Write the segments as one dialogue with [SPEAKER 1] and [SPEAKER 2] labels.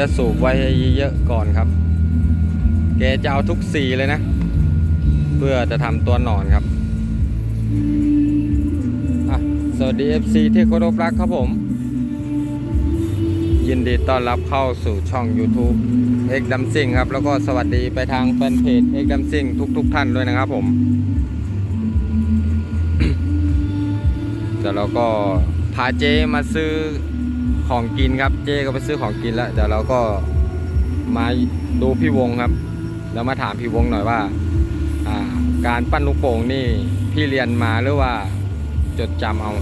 [SPEAKER 1] จะสูบไว้เยอะๆก่อนครับ แกจะเอาทุกสีเลยนะ เพื่อจะทำตัวหนอนครับอะสวัสดี FC ที่เคารพรักครับผม ยินดีต้อนรับเข้าสู่ช่อง YouTube เอกดัมซิงครับ แล้วก็สวัสดีไปทางแฟนเพจเอกดัมซิงทุกๆทท่านด้วยนะครับผมเดี๋ยวเราก็พาเจมาซื้อ ของกินครับ เจก็ไปซื้อของกินแล้วเดี๋ยวเราก็มาดูพี่วงครับ แล้วมาถามพี่วงหน่อยว่าอ่าการปั้นลูกโป่งนี่พี่เรียนมาหรือว่าจดจำเอา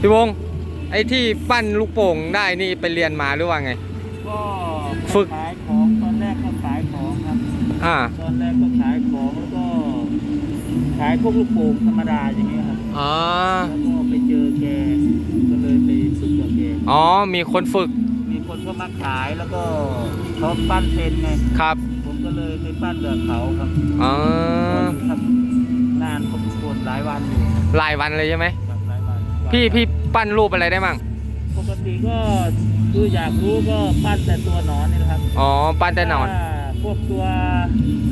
[SPEAKER 1] พี่วงไอ้ที่ปั้นลูกโป่งได้นี่ไปเรียนมาหรือว่าไง
[SPEAKER 2] ก็
[SPEAKER 1] ฝึก
[SPEAKER 2] ขายของตอนแรกก็ขายของครับ
[SPEAKER 1] อ่า
[SPEAKER 2] ตอนแรกก็ขายของแล้วก็ขายพวกลูกโป่งธรรมดาอย่างเงี้ยครับ
[SPEAKER 1] อ๋อ
[SPEAKER 2] แล้วก็ไปเจอแกก็เลยไปฝึกกับแก
[SPEAKER 1] อ๋อ มีคนฝึก
[SPEAKER 2] มีคนก็มาขายแล้วก็เขาปั้นเป็นไง
[SPEAKER 1] ครับ
[SPEAKER 2] ผมก็เลยไปปั้นกับเขาครับ
[SPEAKER 1] อ๋อ
[SPEAKER 2] ทำนานพอสมควรหลายวันอยู่
[SPEAKER 1] หลายวันเลยใช่ไหม
[SPEAKER 2] ครับหลายวัน
[SPEAKER 1] พี่พี่ปั้นรูปอะไรได้มั่ง
[SPEAKER 2] ปกติก็คืออยากรู้ก็ปั้นแต่ตัวหนอนนี่แหละครับ
[SPEAKER 1] อ๋อ ปั้นแต่หนอน
[SPEAKER 2] ถ้าพวกตัวตัวอย่างอื่นนี่ก็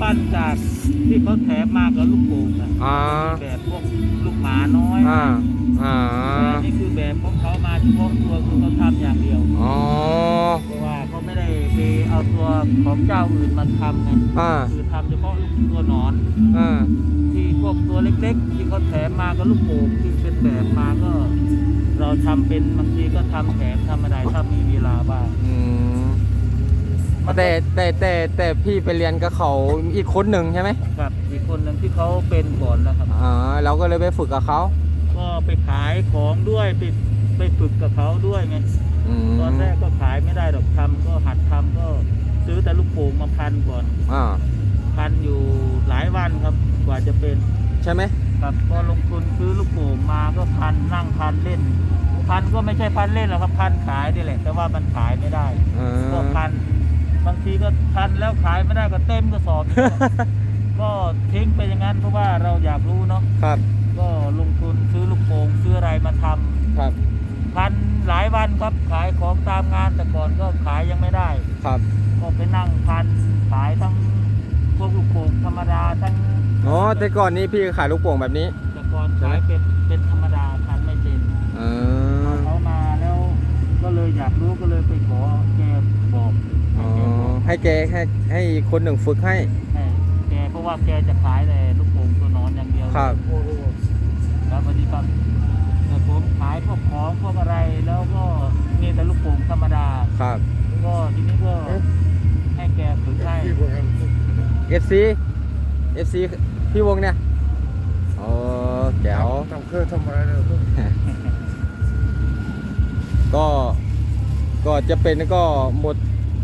[SPEAKER 2] ปั้นจากที่เขาแถมมากับลูกโป่งนะ
[SPEAKER 1] อ๋อ
[SPEAKER 2] แบบพวกลูกหมาน้อย
[SPEAKER 1] อ่าอ่า
[SPEAKER 2] แต่นี่คือแบบของเขามาเฉพาะตัวคือเขาทำอย่างเดียว
[SPEAKER 1] อ๋อ
[SPEAKER 2] เพราะว่าเขาไม่ได้ไปเอาตัวของเจ้าอื่นมาทำไง
[SPEAKER 1] อ่า
[SPEAKER 2] คือทำเฉพาะลูกตัวหนอน
[SPEAKER 1] อ่า
[SPEAKER 2] ที่พวกตัวเล็กๆ ที่เขาแถมมากับลูกโป่งที่เป็นแบบมาก็ เราทำเป็นบางทีก็ทำแถมทำอะไรถ้ามีเวลาบ้าง
[SPEAKER 1] อืม แต่แต่แต่แต่พี่ไปเรียนกับเขาอีกคนหนึ่งใช่ไหม
[SPEAKER 2] กับอีกคนหนึ่งที่เขาเป็นก่อนนะครับ
[SPEAKER 1] อ๋อเราก็เลยไปฝึกกับเขา
[SPEAKER 2] ก็ไปขายของด้วยไปไปฝึกกับเขาด้วยไง
[SPEAKER 1] อืม
[SPEAKER 2] ตอนแรกก็ขายไม่ได้หรอกทำก็หัดทำก็ซื้อแต่ลูกโป่งมาพันก่อน
[SPEAKER 1] อ่า
[SPEAKER 2] พันอยู่หลายวันครับกว่าจะเป็น
[SPEAKER 1] ใช่ไหม
[SPEAKER 2] ครับก็ลงทุนซื้อลูกโป่งมาก็พันนั่งพันเล่น พันก็ไม่ใช่พันเล่นหรอกครับพันขายนี่แหละ แต่ว่ามันขายไม่ได้
[SPEAKER 1] อ่
[SPEAKER 2] ก็าพัน บางทีก็พันแล้วขายไม่ได้ก็เต็มกระสอบ ก็ทิ้งไปอย่างนั้นเพราะว่าเราอยากรู้เนาะ
[SPEAKER 1] ครับ
[SPEAKER 2] ก็ลงทุนซื้อลูกโป่งซื้ออะไรมาทำ
[SPEAKER 1] ครับ
[SPEAKER 2] พันหลายวันครับขายของตามงานแต่ก่อนก็ขายยังไม่ได้
[SPEAKER 1] ครับ
[SPEAKER 2] ก็ไปนั่งพันขายทั้งพวกลูกโป่งธรรมดาทั้ง
[SPEAKER 1] อ๋อแต่ก่อนนี้พี่ขายลูกโป่งแบบนี้
[SPEAKER 2] แต่ก่อนขายเป็นเป็นธรรมดาพันไม่เป็น
[SPEAKER 1] อ่
[SPEAKER 2] พอา เขามาแล้ว ก็เลยอยากรู้ก็เลยไปขอแกบอก
[SPEAKER 1] อ๋อ ให้ แกให้ให้อีกคนหนึ่งฝึกให้
[SPEAKER 2] ให้แกเพราะว่าแกจะขายแต่ลูกโป่งตัวนอนอย่างเดียว
[SPEAKER 1] ครับ
[SPEAKER 2] โอ้โหแล้วพอดีครับแต่ผมขายพวกของพวกอะไรแล้วก็มีแต่ลูกโป่งธรรมดา
[SPEAKER 1] ครับ
[SPEAKER 2] ก็ทีนี้ก็ให้แกฝึกให้
[SPEAKER 1] FC FC พี่วงเนี่ยอ๋อแจ๋ว
[SPEAKER 3] ทำเครื่องทำอะไรเลย
[SPEAKER 1] ก็ ก็จะเป็นก็หมด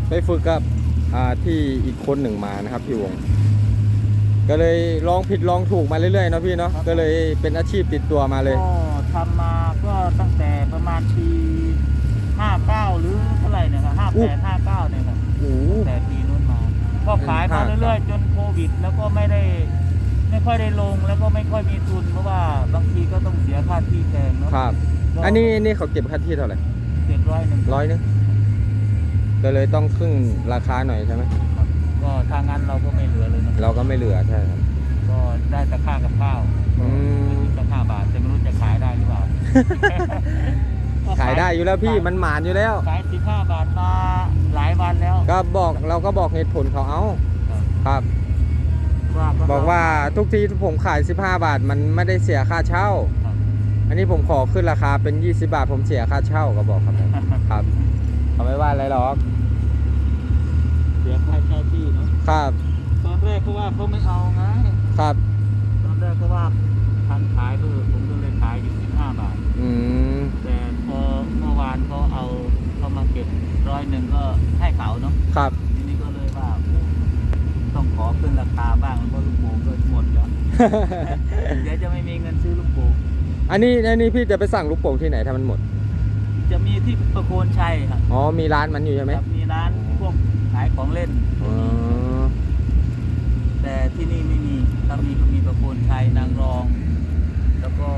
[SPEAKER 1] ไปฝึกกับอ่า ที่อีกคนหนึ่งมานะครับพี่วง ก็เลยลองผิดลองถูกมาเรื่อยๆเนาะพี่เนาะก็เลยเป็นอาชีพติดตัวมาเลย
[SPEAKER 2] ก็ทำมาก็ตั้งแต่ประมาณปี59หรือเท่าไหร่เนี่ยครับ
[SPEAKER 1] อู้
[SPEAKER 2] 58 59เนี่ยครับ
[SPEAKER 1] โอ้โห
[SPEAKER 2] แต่ปีนู้นมาก็ขายมา
[SPEAKER 1] เป็น
[SPEAKER 2] เรื่อยๆ จนโควิด แล้วก็ไม่ได้ไม่ค่อยได้ลงแล้วก็ไม่ค่อยมีทุนเพราะว่าบางทีก็ต้องเสียค่าที่แพงเนาะ
[SPEAKER 1] ครับ
[SPEAKER 2] ก็
[SPEAKER 1] อันนี้นี่เขาเก็บค่าที่เท่าไหร่
[SPEAKER 2] เจ็ดร้อยหนึ่ง
[SPEAKER 1] ร้อยนึง ก็เลยต้องครึ่งราคาหน่อยใช่ไหม
[SPEAKER 2] ก็ทางนั้นเราก็ไม่เหลือเลยเนาะ
[SPEAKER 1] เราก็ไม่เหลือใช่ครับ
[SPEAKER 2] ก็ได้แต่ค่ากับข้าว
[SPEAKER 1] อืม
[SPEAKER 2] ก็ห้าบาทแต่ไม่รู้จะขายได้หรือเปล่าก็
[SPEAKER 1] ขายได้อยู่แล้วพี่มันหมานอยู่แล้ว
[SPEAKER 2] ขายสิบห้าบาทมาหลายวันแล้ว
[SPEAKER 1] ก็บอกเราก็บอกเหตุผลเขาเอาครับ
[SPEAKER 2] ว่า
[SPEAKER 1] บอกว่าทุกทีที่ผมขาย 15 บาทมันไม่ได้เสียค่าเช่า
[SPEAKER 2] ครับ
[SPEAKER 1] อันนี้ผมขอขึ้นราคาเป็น 20 บาทผมเสียค่าเช่าก็บอกครับ ครับเขาไม่ว่าอะไรหรอก
[SPEAKER 2] เสียค่าเช่าที่เนาะ
[SPEAKER 1] ครับ
[SPEAKER 2] ตอนแรกก็ว่าเขาไม่เอาไง
[SPEAKER 1] ครับ
[SPEAKER 2] ตอนแรกก็ว่าทันขายก็ผมก็เลยขายอยู่สิบห้าบาท
[SPEAKER 1] อืม
[SPEAKER 2] แต่พอเมื่อวานเขาเอาเขามาเก็บร้อยหนึ่งก็ให้เขาเนาะ
[SPEAKER 1] ครับ
[SPEAKER 2] ทีนี้ก็เลยว่า ต้องขอขึ้นราคาบ้างเพราะลูกโป่งก็หมดแล้วเดี๋ยวจะไม่มีเงินซื้อลูกโป่ง
[SPEAKER 1] อันนี้อันนี้พี่จะไปสั่งลูกโป่งที่ไหนถ้ามันหมด
[SPEAKER 2] จะมีที่ประโคนชัยครับ
[SPEAKER 1] อ๋อมีร้านมันอยู่ใช่ไหม
[SPEAKER 2] ครับมีร้านพวกขายของเล่น
[SPEAKER 1] อ๋อ
[SPEAKER 2] แต่ที่นี่ไม่มีถ้ามีก็มีประโคนชัยนางรอง แล้วก็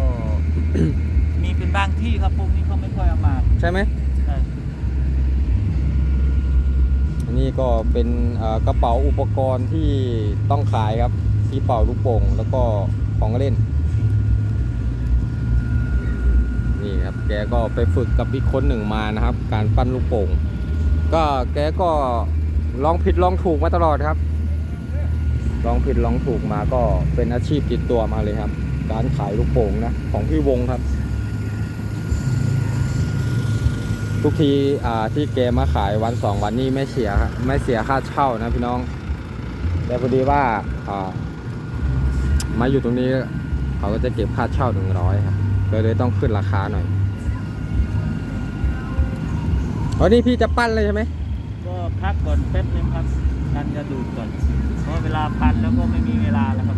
[SPEAKER 2] มีเป็นบางที่ครับพวกนี้เขาไม่ค่อยเอามา
[SPEAKER 1] ใช่ไหม
[SPEAKER 2] ใช่
[SPEAKER 1] นี่ก็เป็นเอ่อกระเป๋าอุปกรณ์ที่ต้องขายครับที่เป่าลูกโป่งแล้วก็ของเล่น นี่ครับ แกก็ไปฝึกกับอีกคนหนึ่งมานะครับ การปั้นลูกโป่งก็แกก็ ลองผิดลองถูกมาตลอดครับ ลองผิดลองถูกมาก็เป็นอาชีพติดตัวมาเลยครับ การขายลูกโป่งนะของพี่วงครับ ทุกทีอ่าที่แกมาขายวันสองวันนี้ไม่เสียไม่เสียค่าเช่านะพี่น้อง แต่พอดีว่าอ่ามาอยู่ตรงนี้เขาก็จะเก็บค่าเช่าหนึ่งร้อยครับเลยต้องขึ้นราคาหน่อยอ๋อนี่พี่จะปั้นเลยใช่ไหม
[SPEAKER 2] พักก่อนแป๊บนึงครับกันกระดูกก่อนเพราะเวลาพันแล้วก็ไม่มีเวลาแล้วครับ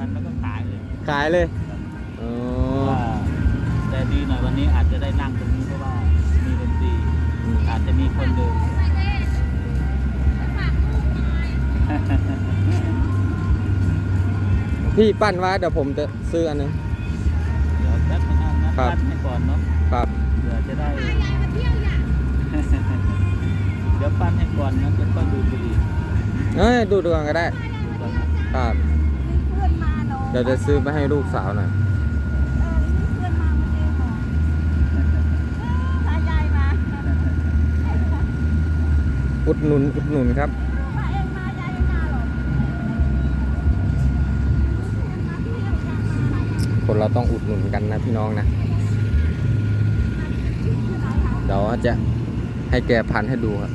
[SPEAKER 2] พันแล้วก็ขายเลย
[SPEAKER 1] ขายเลยอ๋
[SPEAKER 2] เพราะ
[SPEAKER 1] อ
[SPEAKER 2] ว่าแต่ดีหน่อยวันนี้อาจจะได้นั่งตรงนี้เพราะว่ามีดนตรีอาจจะมีคนเดิน
[SPEAKER 1] พี่ปั้นไว้เดี๋ยวผมจะซื้ออันหนึง
[SPEAKER 2] เดี๋ยวแป๊บนึงนะนัด
[SPEAKER 1] ครับ
[SPEAKER 2] ปั้นให้ก่อนเนาะ
[SPEAKER 1] ครับ
[SPEAKER 2] เผื่อจะได้เดี๋ยวปั้นให้ก่อนนะจะต้องดูดี
[SPEAKER 1] เอ้ยดูดูกันก็ได้
[SPEAKER 2] ดูก่อนนะครับ
[SPEAKER 3] เพื่อนมาเนาะ
[SPEAKER 1] เดี๋ยวจะซื้อไปให้ลูกสาวหน่อย
[SPEAKER 3] เออเพื่อนมาเมื่อกี้บอกพายายมา
[SPEAKER 1] อุดหนุนอุดหนุนครับ
[SPEAKER 3] ว่าเองมายายไม่มาหรอกมาเที่ยวกันมาอะไร
[SPEAKER 1] คนเราต้องอุดหนุนกันนะพี่น้องนะ เดี๋ยวจะให้แกพันให้ดูครับ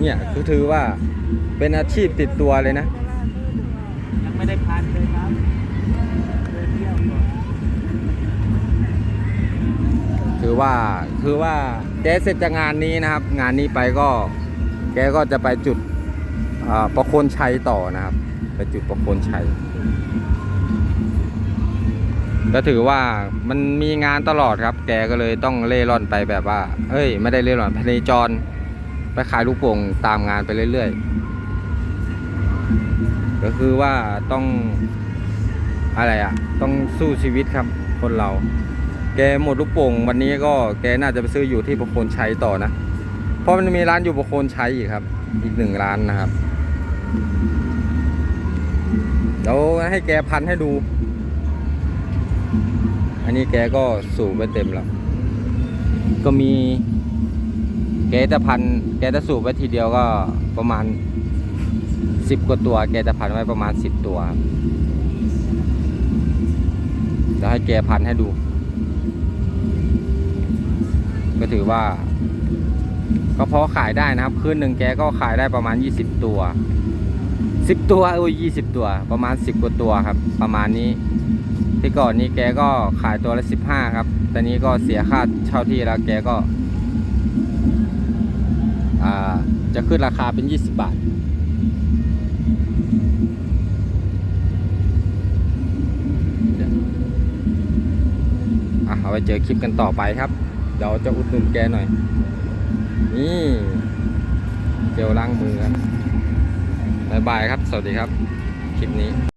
[SPEAKER 1] เนี่ยคือถือว่าเป็นอาชีพติดตัวเลยนะ
[SPEAKER 2] ยังไม่ได้พันเลยครับเดินเที่ยวก่อน
[SPEAKER 1] คือว่าคือว่าแกเสร็จจากงานนี้นะครับ งานนี้ไปก็แกก็จะไปจุดอ่าประโคนชัยต่อนะครับ ไปจุดประโคนชัยก็ถือว่ามันมีงานตลอดครับ แกก็เลยต้องเล่ร่อนไปแบบว่าเอ้ย ไม่ได้เล่ร่อนพเนจร ไปขายลูกโป่งตามงานไปเรื่อยๆ ก็คือว่าต้องอะไรอะ ต้องสู้ชีวิตครับคนเรา แกหมดลูกโป่งวันนี้ก็แกน่าจะไปซื้ออยู่ที่ประโคนชัยต่อนะ เพราะมันมีร้านอยู่ประโคนชัยอีกครับ อีกหนึ่งร้านนะครับเดี๋ยวให้แกพันให้ดู อันนี้แกก็สูบไปเต็มแล้ว ก็มี แกจะพันแกจะสูบไว้ทีเดียวก็ประมาณสิบกว่าตัว แกจะพันไว้ประมาณสิบตัวครับเดี๋ยวให้แกพันให้ดู ก็ถือว่า ก็พอขายได้นะครับ คืนหนึ่งแกก็ขายได้ประมาณ20ตัว10ตัวโอ้ย20ตัว ประมาณ10กว่าตัวครับ ประมาณนี้ ที่ก่อนนี้แกก็ขายตัวละ15ครับ ตอนนี้ก็เสียค่าเช่าที่แล้วแกก็ จะขึ้นราคาเป็น 20 บาท เอาไว้เจอคลิปกันต่อไปครับ เดี๋ยวจะอุดหนุนแกหน่อย นี่เจลล้างมือครับบายบายครับ สวัสดีครับ คลิปนี้